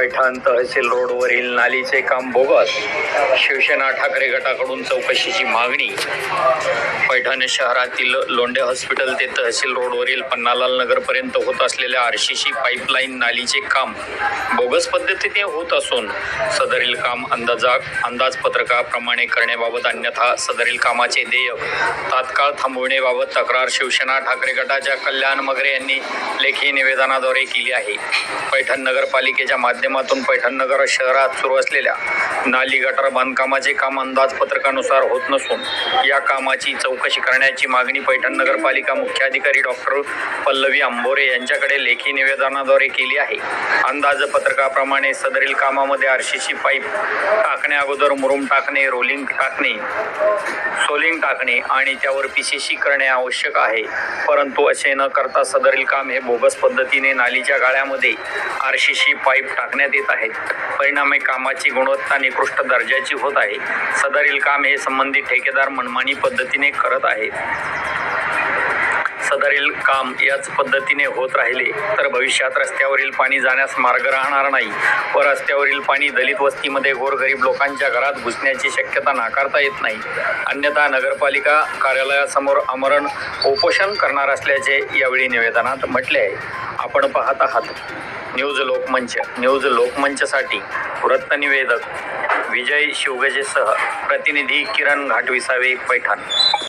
पैठण तहसील रोडवरील नालीचे काम बोगस शिवसेना ठाकरे गटाकडून चौकशीची मागणी. पैठण शहरातील लोंढे हॉस्पिटल ते तहसील रोडवरील पन्नालाल नगरपर्यंत होत असलेल्या आरशीसी पाईपलाईन नालीचे काम बोगस पद्धतीने होत असून सदरील काम अंदाजा अंदाजपत्रकाप्रमाणे करण्याबाबत अन्यथा सदरील कामाचे देयक तात्काळ थांबवण्याबाबत तक्रार शिवसेना ठाकरे गटाच्या कल्याण मगरे यांनी लेखी निवेदनाद्वारे केली आहे. पैठण नगरपालिकेच्या माध्यमातून पैठणनगर शहरात सुरू असलेल्या नाली गटार बांधकामाचे काम अंदाजपत्रकानुसार होत नसून या कामाची चौकशी करण्याची मागणी पैठण नगरपालिका मुख्याधिकारी डॉक्टर पल्लवी आंबोरे यांच्याकडे लेखी निवेदनाद्वारे केली आहे. अंदाजपत्रकाप्रमाणे सदरील कामामध्ये आरशीसी पाईप टाकण्या अगोदर मुरुम टाकणे रोलिंग टाकणे सोलिंग टाकणे आणि त्यावर पीसीसी करणे आवश्यक आहे. परंतु असे न करता सदरील काम हे बोगस पद्धतीने नालीच्या गाळ्यामध्ये आरशीसी पाईप टाकणे करण्यात येत आहेत परिणामी कामाची गुणवत्ता निकृष्ट दर्जाची होत आहे. सदरील काम हे संबंधित ठेकेदार मनमानी पद्धतीने करत आहेत. सदरील काम याच पद्धतीने होत राहिले तर भविष्यात रस्त्यावरील पाणी जाण्यास मार्ग राहणार नाही. व रस्त्यावरील पाणी दलित वस्तीमध्ये गोरगरीब लोकांच्या घरात घुसण्याची शक्यता नाकारता येत नाही. अन्यथा नगरपालिका कार्यालयासमोर आमरण उपोषण करणार असल्याचे यावेळी निवेदनात म्हटले आहे. आपण पाहत आहात. न्यूज लोकमंच न्यूज लोकमंचसाठी वृत्तनिवेदक विजय शिवगजेसह प्रतिनिधी किरण घाटविसावे पैठण.